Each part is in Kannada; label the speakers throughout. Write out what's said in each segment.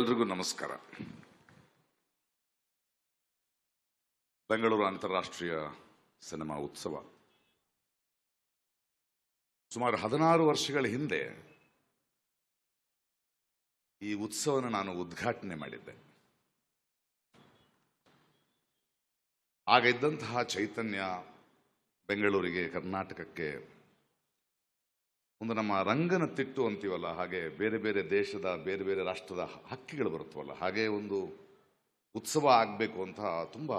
Speaker 1: ಎಲ್ರಿಗೂ ನಮಸ್ಕಾರ. ಬೆಂಗಳೂರು ಅಂತಾರಾಷ್ಟ್ರೀಯ ಸಿನಿಮಾ ಉತ್ಸವ. ಸುಮಾರು ಹದಿನಾರು ವರ್ಷಗಳ ಹಿಂದೆ ಈ ಉತ್ಸವನ ನಾನು ಉದ್ಘಾಟನೆ ಮಾಡಿದ್ದೆ. ಆಗ ಇದ್ದಂತಹ ಚೈತನ್ಯ ಬೆಂಗಳೂರಿಗೆ, ಕರ್ನಾಟಕಕ್ಕೆ ಒಂದು ನಮ್ಮ ರಂಗನ ತಿಟ್ಟು ಅಂತೀವಲ್ಲ, ಹಾಗೆ ಬೇರೆ ಬೇರೆ ದೇಶದ, ಬೇರೆ ಬೇರೆ ರಾಷ್ಟ್ರದ ಹಕ್ಕಿಗಳು ಬರುತ್ತವಲ್ಲ, ಹಾಗೆ ಒಂದು ಉತ್ಸವ ಆಗಬೇಕು ಅಂತ ತುಂಬ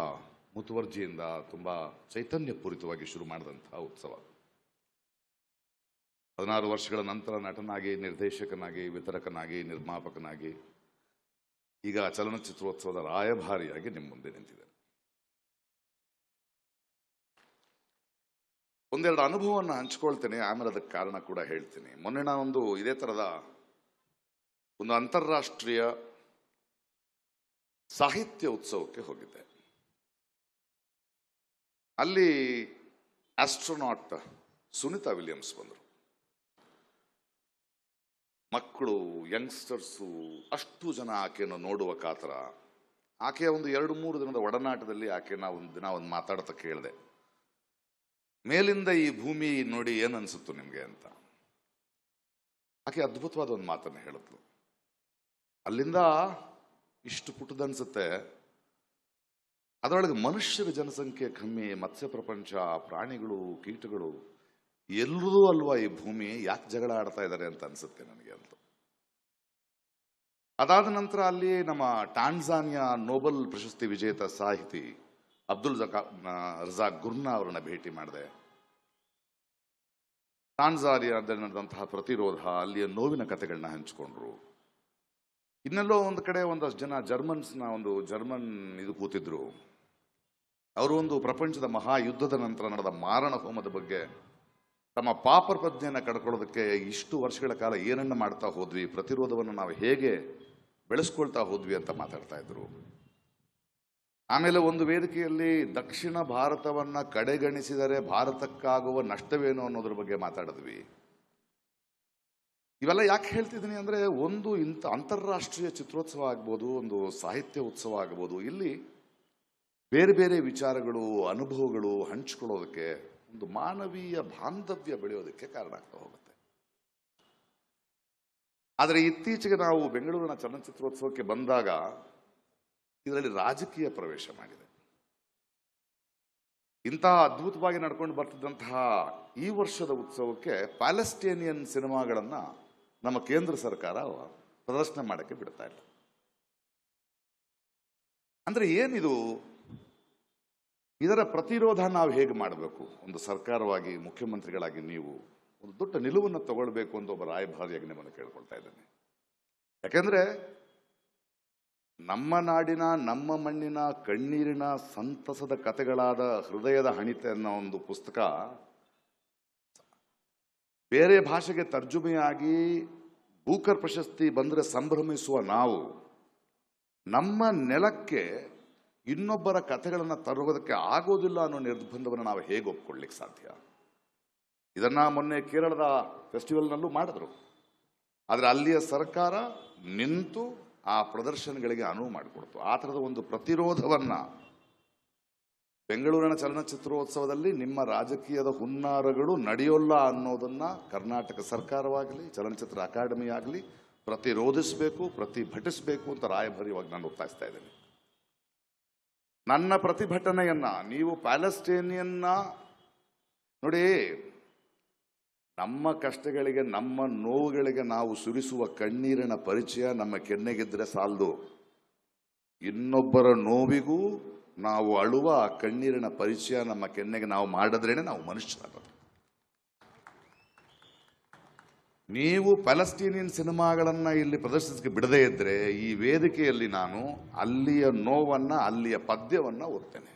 Speaker 1: ಮುತುವರ್ಜಿಯಿಂದ, ತುಂಬ ಚೈತನ್ಯಪೂರಿತವಾಗಿ ಶುರು ಮಾಡಿದಂತಹ ಉತ್ಸವ. ಹದಿನಾರು ವರ್ಷಗಳ ನಂತರ ನಟನಾಗಿ, ನಿರ್ದೇಶಕನಾಗಿ, ವಿತರಕನಾಗಿ, ನಿರ್ಮಾಪಕನಾಗಿ, ಈಗ ಚಲನಚಿತ್ರೋತ್ಸವದ ರಾಯಭಾರಿಯಾಗಿ ನಿಮ್ಮ ಮುಂದೆ ನಿಂತಿದೆ ಒಂದೆರಡು ಅನುಭವವನ್ನು ಹಂಚ್ಕೊಳ್ತೇನೆ ಆಮೇಲೆ ಅದಕ್ಕೆ ಕಾರಣ ಕೂಡ ಹೇಳ್ತೀನಿ. ಮೊನ್ನೆ ನಾನೊಂದು ಇದೇ ಥರದ ಒಂದು ಅಂತಾರಾಷ್ಟ್ರೀಯ ಸಾಹಿತ್ಯ ಉತ್ಸವಕ್ಕೆ ಹೋಗಿದ್ದೆ. ಅಲ್ಲಿ ಆಸ್ಟ್ರೋನಾಟ್ ಸುನಿತಾ ವಿಲಿಯಮ್ಸ್ ಬಂದರು. ಮಕ್ಕಳು, ಯಂಗ್ಸ್ಟರ್ಸು, ಅಷ್ಟು ಜನ ಆಕೆಯನ್ನು ನೋಡುವ ಕಾತರ. ಆಕೆಯ ಒಂದು ಎರಡು ಮೂರು ದಿನದ ಒಡನಾಟದಲ್ಲಿ ಆಕೆನ ಒಂದು ದಿನ ಒಂದು ಮಾತಾಡ್ತಾ ಕೇಳಿದೆ. ಮೇಲಿಂದ ಈ ಭೂಮಿ ನೋಡಿ ಏನನ್ಸುತ್ತು ನಿಮಗೆ ಅಂತ? ಆಕೆ ಅದ್ಭುತವಾದ ಒಂದು ಮಾತನ್ನು ಹೇಳಿದ್ಲು. ಅಲ್ಲಿಂದ ಇಷ್ಟು ಪುಟ್ಟದನ್ಸುತ್ತೆ ಅದರೊಳಗೆ ಮನುಷ್ಯರ ಜನಸಂಖ್ಯೆ ಕಮ್ಮಿ ಮತ್ಸ್ಯ ಪ್ರಪಂಚ ಪ್ರಾಣಿಗಳು, ಕೀಟಗಳು ಎಲ್ಲರೂ ಅಲ್ವಾ ಈ ಭೂಮಿ? ಯಾಕೆ ಜಗಳ ಆಡ್ತಾ ಇದ್ದಾರೆ ಅಂತ ಅನ್ಸುತ್ತೆ ನನಗೆ ಅಂತ. ಅದಾದ ನಂತರ ಅಲ್ಲಿ ನಮ್ಮ ಟಾನ್ಸಾನಿಯಾ ನೋಬಲ್ ಪ್ರಶಸ್ತಿ ವಿಜೇತ ಸಾಹಿತಿ ಅಬ್ದುಲ್ ಜಕಾ ರಜಾ ಗುರ್ನಾ ಅವರನ್ನ ಭೇಟಿ ಮಾಡಿದೆ. ಟಾನ್ಸಾನಿಯಾದಲ್ಲಿ ನಡೆದಂತಹ ಪ್ರತಿರೋಧ, ಅಲ್ಲಿಯ ನೋವಿನ ಕಥೆಗಳನ್ನ ಹಂಚಿಕೊಂಡ್ರು. ಇನ್ನೆಲ್ಲೋ ಒಂದು ಕಡೆ ಒಂದಷ್ಟು ಜನ ಜರ್ಮನ್ಸ್ನ ಒಂದು ಜರ್ಮನ್ ಇದು ಕೂತಿದ್ರು. ಅವರು ಒಂದು ಪ್ರಪಂಚದ ಮಹಾಯುದ್ಧದ ನಂತರ ನಡೆದ ಮಾರಣ ಹೋಮದ ಬಗ್ಗೆ ತಮ್ಮ ಪಾಪರ ಪ್ರಜ್ಞೆಯನ್ನು ಕಡ್ಕೊಳ್ಳೋದಕ್ಕೆ ಇಷ್ಟು ವರ್ಷಗಳ ಕಾಲ ಏನನ್ನ ಮಾಡ್ತಾ ಹೋದ್ವಿ, ಪ್ರತಿರೋಧವನ್ನು ನಾವು ಹೇಗೆ ಬೆಳೆಸ್ಕೊಳ್ತಾ ಹೋದ್ವಿ ಅಂತ ಮಾತಾಡ್ತಾ ಇದ್ರು. ಆಮೇಲೆ ಒಂದು ವೇದಿಕೆಯಲ್ಲಿ ದಕ್ಷಿಣ ಭಾರತವನ್ನ ಕಡೆಗಣಿಸಿದರೆ ಭಾರತಕ್ಕಾಗುವ ನಷ್ಟವೇನು ಅನ್ನೋದ್ರ ಬಗ್ಗೆ ಮಾತಾಡಿದ್ವಿ. ಇವೆಲ್ಲ ಯಾಕೆ ಹೇಳ್ತಿದ್ದೀನಿ ಅಂದ್ರೆ ಒಂದು ಇಂಥ ಅಂತಾರಾಷ್ಟ್ರೀಯ ಚಿತ್ರೋತ್ಸವ ಆಗ್ಬೋದು, ಒಂದು ಸಾಹಿತ್ಯ ಉತ್ಸವ ಆಗ್ಬೋದು, ಇಲ್ಲಿ ಬೇರೆ ಬೇರೆ ವಿಚಾರಗಳು, ಅನುಭವಗಳು ಹಂಚ್ಕೊಳ್ಳೋದಕ್ಕೆ, ಒಂದು ಮಾನವೀಯ ಬಾಂಧವ್ಯ ಬೆಳೆಯೋದಕ್ಕೆ ಕಾರಣ ಆಗ್ತಾ ಹೋಗುತ್ತೆ. ಆದರೆ ಇತ್ತೀಚೆಗೆ ನಾವು ಬೆಂಗಳೂರಿನ ಚಲನಚಿತ್ರೋತ್ಸವಕ್ಕೆ ಬಂದಾಗ ಇದರಲ್ಲಿ ರಾಜಕೀಯ ಪ್ರವೇಶ ಮಾಡಿದೆ. ಇಂತಹ ಅದ್ಭುತವಾಗಿ ನಡ್ಕೊಂಡು ಬರ್ತಿದ್ದಂತಹ ಈ ವರ್ಷದ ಉತ್ಸವಕ್ಕೆ ಪ್ಯಾಲೆಸ್ಟೇನಿಯನ್ ಸಿನಿಮಾಗಳನ್ನ ನಮ್ಮ ಕೇಂದ್ರ ಸರ್ಕಾರ ಪ್ರದರ್ಶನ ಮಾಡಕ್ಕೆ ಬಿಡ್ತಾ ಇಲ್ಲ. ಅಂದ್ರೆ ಏನಿದು? ಇದರ ಪ್ರತಿರೋಧ ನಾವು ಹೇಗೆ ಮಾಡಬೇಕು? ಒಂದು ಸರ್ಕಾರವಾಗಿ, ಮುಖ್ಯಮಂತ್ರಿಗಳಾಗಿ ನೀವು ಒಂದು ದೊಡ್ಡ ನಿಲುವನ್ನು ತಗೊಳ್ಬೇಕು ಅಂತ ಒಬ್ಬ ರಾಯಭಾರಿಯಾಗಿ ನಿಮ್ಮನ್ನು ಕೇಳ್ಕೊಳ್ತಾ ಇದ್ದೇನೆ. ಯಾಕೆಂದ್ರೆ ನಮ್ಮ ನಾಡಿನ, ನಮ್ಮ ಮಣ್ಣಿನ, ಕಣ್ಣೀರಿನ ಸಂತಸದ ಕಥೆಗಳಾದ ಹೃದಯದ ಹಣಿತೆ ಅನ್ನೋ ಒಂದು ಪುಸ್ತಕ ಬೇರೆ ಭಾಷೆಗೆ ತರ್ಜುಮೆಯಾಗಿ ಬೂಕರ್ ಪ್ರಶಸ್ತಿ ಬಂದರೆ ಸಂಭ್ರಮಿಸುವ ನಾವು. ನಮ್ಮ ನೆಲಕ್ಕೆ ಇನ್ನೊಬ್ಬರ ಕಥೆಗಳನ್ನು ತರುವುದಕ್ಕೆ ಆಗೋದಿಲ್ಲ ಅನ್ನೋ ನಿರ್ಬಂಧವನ್ನು ನಾವು ಹೇಗೆ ಒಪ್ಕೊಳ್ಳಿಕ್ಕೆ ಸಾಧ್ಯ? ಇದನ್ನು ಮೊನ್ನೆ ಕೇರಳದ ಫೆಸ್ಟಿವಲ್ನಲ್ಲೂ ಮಾಡಿದ್ರು. ಆದರೆ ಅಲ್ಲಿಯ ಸರ್ಕಾರ ನಿಂತು ಆ ಪ್ರದರ್ಶನಗಳಿಗೆ ಅನುವು ಮಾಡಿಕೊಡ್ತು. ಆ ಥರದ ಒಂದು ಪ್ರತಿರೋಧವನ್ನ ಬೆಂಗಳೂರಿನ ಚಲನಚಿತ್ರೋತ್ಸವದಲ್ಲಿ ನಿಮ್ಮ ರಾಜಕೀಯದ ಹುನ್ನಾರಗಳು ನಡೆಯೋಲ್ಲ ಅನ್ನೋದನ್ನ ಕರ್ನಾಟಕ ಸರ್ಕಾರವಾಗಲಿ, ಚಲನಚಿತ್ರ ಅಕಾಡೆಮಿ ಆಗಲಿ ಪ್ರತಿರೋಧಿಸಬೇಕು, ಪ್ರತಿಭಟಿಸಬೇಕು ಅಂತ ರಾಯಭಾರಿಯವಾಗಿ ನಾನು ಒತ್ತಾಯಿಸ್ತಾ ಇದ್ದೇನೆ. ನನ್ನ ಪ್ರತಿಭಟನೆಯನ್ನ, ನೀವು ಪ್ಯಾಲೆಸ್ಟೇನಿಯನ್ನ ನೋಡಿ ನಮ್ಮ ಕಷ್ಟಗಳಿಗೆ, ನಮ್ಮ ನೋವುಗಳಿಗೆ ನಾವು ಸುರಿಸುವ ಕಣ್ಣೀರಿನ ಪರಿಚಯ ನಮ್ಮ ಕೆನ್ನೆಗಿದ್ರೆ ಸಾಲದು. ಇನ್ನೊಬ್ಬರ ನೋವಿಗೂ ನಾವು ಅಳುವ ಕಣ್ಣೀರಿನ ಪರಿಚಯ ನಮ್ಮ ಕೆನ್ನೆಗೆ ನಾವು ಮಾಡಿದ್ರೇನೆ ನಾವು ಮನುಷ್ಯರಾಗೋದು. ನೀವು ಪ್ಯಾಲೆಸ್ಟೀನಿಯನ್ ಸಿನಿಮಾಗಳನ್ನು ಇಲ್ಲಿ ಪ್ರದರ್ಶಿಸಕ್ಕೆ ಬಿಡದೇ ಇದ್ದರೆ ಈ ವೇದಿಕೆಯಲ್ಲಿ ನಾನು ಅಲ್ಲಿಯ ನೋವನ್ನು, ಅಲ್ಲಿಯ ಪದ್ಯವನ್ನು ಓದ್ತೇನೆ.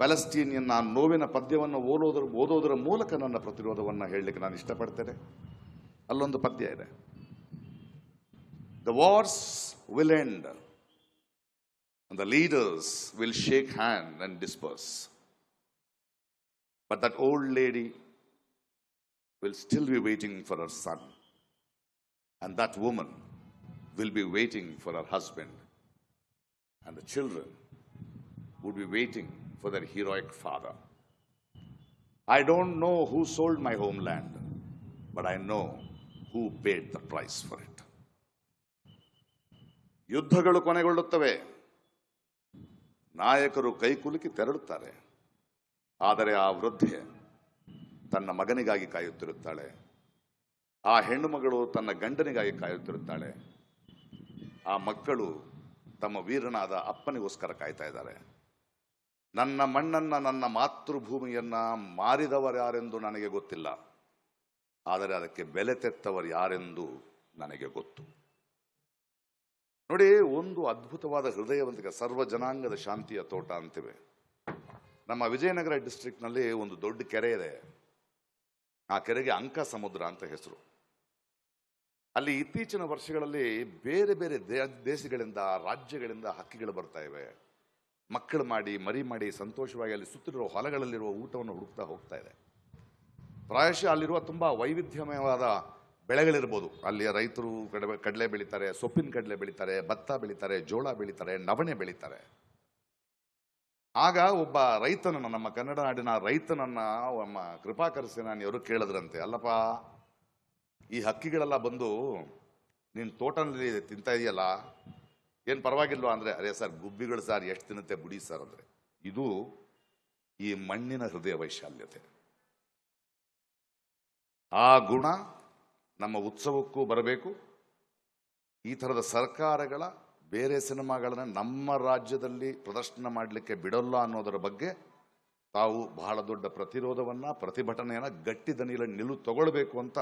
Speaker 1: ಪ್ಯಾಲೆಸ್ಟೀನಿಯನ್ ಆ ನೋವಿನ ಪದ್ಯವನ್ನು ಓದೋದ್ರ ಓದೋದರ ಮೂಲಕ ನನ್ನ ಪ್ರತಿರೋಧವನ್ನು ಹೇಳಲಿಕ್ಕೆ ನಾನು ಇಷ್ಟಪಡ್ತೇನೆ ಅಲ್ಲೊಂದು ಪದ್ಯ ಇದೆ the wars will end the leaders will shake hand and disperse but that old lady will still be waiting for her son. And that woman will be waiting for her husband, and the children would be waiting for their heroic father. I don't know who sold my homeland, but I know who paid the price for it. ಯುದ್ಧಗಳು ಕೊನೆಗೊಳ್ಳುತ್ತವೆ. ನಾಯಕರು ಕೈಕುಲುಕಿ ತೆರಳುತ್ತಾರೆ. ಆದರೆ ಆ ವೃದ್ಧೆ ತನ್ನ ಮಗನಿಗಾಗಿ ಕಾಯುತ್ತಿರುತ್ತಾಳೆ. ಆ ಹೆಣ್ಣು ಮಗಳು ತನ್ನ ಗಂಡನಿಗಾಗಿ ಕಾಯುತ್ತಿರುತ್ತಾಳೆ. ಆ ಮಕ್ಕಳು ತಮ್ಮ ವೀರನಾದ ಅಪ್ಪನಿಗೋಸ್ಕರ ಕಾಯ್ತಾ ಇದ್ದಾರೆ. ನನ್ನ ಮಣ್ಣನ್ನ ನನ್ನ ಮಾತೃಭೂಮಿಯನ್ನ ಮಾರಿದವರು ಯಾರೆಂದು ನನಗೆ ಗೊತ್ತಿಲ್ಲ. ಆದರೆ ಅದಕ್ಕೆ ಬೆಲೆ ತೆತ್ತವರು ಯಾರೆಂದು ನನಗೆ ಗೊತ್ತು. ನೋಡಿ, ಒಂದು ಅದ್ಭುತವಾದ ಹೃದಯವಂತಿಕೆ ಸರ್ವ ಜನಾಂಗದ ಶಾಂತಿಯ ತೋಟ ಅಂತಿವೆ. ನಮ್ಮ ವಿಜಯನಗರ ಡಿಸ್ಟ್ರಿಕ್ಟ್ನಲ್ಲಿ ಒಂದು ದೊಡ್ಡ ಕೆರೆ ಇದೆ. ಆ ಕೆರೆಗೆ ಅಂಕ ಸಮುದ್ರ ಅಂತ ಹೆಸರು. ಅಲ್ಲಿ ಇತ್ತೀಚಿನ ವರ್ಷಗಳಲ್ಲಿ ಬೇರೆ ಬೇರೆ ದೇಶಗಳಿಂದ, ರಾಜ್ಯಗಳಿಂದ ಹಕ್ಕಿಗಳು ಬರ್ತಾ ಇವೆ. ಮಕ್ಕಳು ಮಾಡಿ, ಮರಿ ಮಾಡಿ ಸಂತೋಷವಾಗಿ ಅಲ್ಲಿ ಸುತ್ತಿರುವ ಹೊಲಗಳಲ್ಲಿರುವ ಊಟವನ್ನು ಹುಡುಕ್ತಾ ಹೋಗ್ತಾ ಇದೆ. ಪ್ರಾಯಶಃ ಅಲ್ಲಿರುವ ತುಂಬ ವೈವಿಧ್ಯಮಯವಾದ ಬೆಳೆಗಳಿರ್ಬೋದು. ಅಲ್ಲಿ ರೈತರು ಕಡಲೆ ಕಡಲೆ ಬೆಳೀತಾರೆ, ಸೊಪ್ಪಿನ ಕಡಲೆ ಬೆಳೀತಾರೆ, ಭತ್ತ ಬೆಳೀತಾರೆ, ಜೋಳ ಬೆಳೀತಾರೆ, ನವಣೆ ಬೆಳೀತಾರೆ. ಆಗ ಒಬ್ಬ ರೈತನನ್ನು, ನಮ್ಮ ಕನ್ನಡ ನಾಡಿನ ರೈತನನ್ನು, ನಮ್ಮ ಕೃಪಾಕರ ಸೇನಾನಿಯವರು ಕೇಳಿದ್ರಂತೆ, ಅಲ್ಲಪ್ಪ, ಈ ಹಕ್ಕಿಗಳೆಲ್ಲ ಬಂದು ನಿನ್ನ ತೋಟನಲ್ಲಿ ತಿಂತಾ ಇದೆಯಲ್ಲ ಏನ್ ಪರವಾಗಿಲ್ವಾ ಅಂದ್ರೆ, ಅರೇ ಸರ್, ಗುಬ್ಬಿಗಳು ಸರ್ ಎಷ್ಟು ತಿನ್ನುತ್ತೆ ಬಿಡಿ ಸರ್ ಅಂದ್ರೆ, ಇದು ಈ ಮಣ್ಣಿನ ಹೃದಯ ವೈಶಾಲ್ಯತೆ. ಆ ಗುಣ ನಮ್ಮ ಉತ್ಸವಕ್ಕೂ ಬರಬೇಕು. ಈ ಥರದ ಸರ್ಕಾರಗಳ, ಬೇರೆ ಸಿನಿಮಾಗಳನ್ನು ನಮ್ಮ ರಾಜ್ಯದಲ್ಲಿ ಪ್ರದರ್ಶನ ಮಾಡಲಿಕ್ಕೆ ಬಿಡಲ್ಲ ಅನ್ನೋದರ ಬಗ್ಗೆ ತಾವು ಬಹಳ ದೊಡ್ಡ ಪ್ರತಿರೋಧವನ್ನ, ಪ್ರತಿಭಟನೆಯನ್ನು ಗಟ್ಟಿ ದನಿಲ ನಿಲು ತಗೊಳ್ಬೇಕು ಅಂತ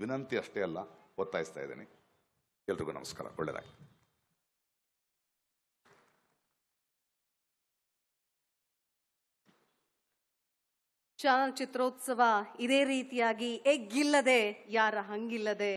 Speaker 1: ವಿನಂತಿ ಅಷ್ಟೇ ಅಲ್ಲ, ಒತ್ತಾಯಿಸ್ತಾ ಇದ್ದೀನಿ. ಎಲ್ರಿಗೂ ನಮಸ್ಕಾರ ಒಳ್ಳೆಯದಾಗಿ
Speaker 2: ಚಲನಚಿತ್ರೋತ್ಸವ ಇದೇ ರೀತಿಯಾಗಿ ಎಗ್ಗಿಲ್ಲದೆ ಯಾರ ಹಂಗಿಲ್ಲದೆ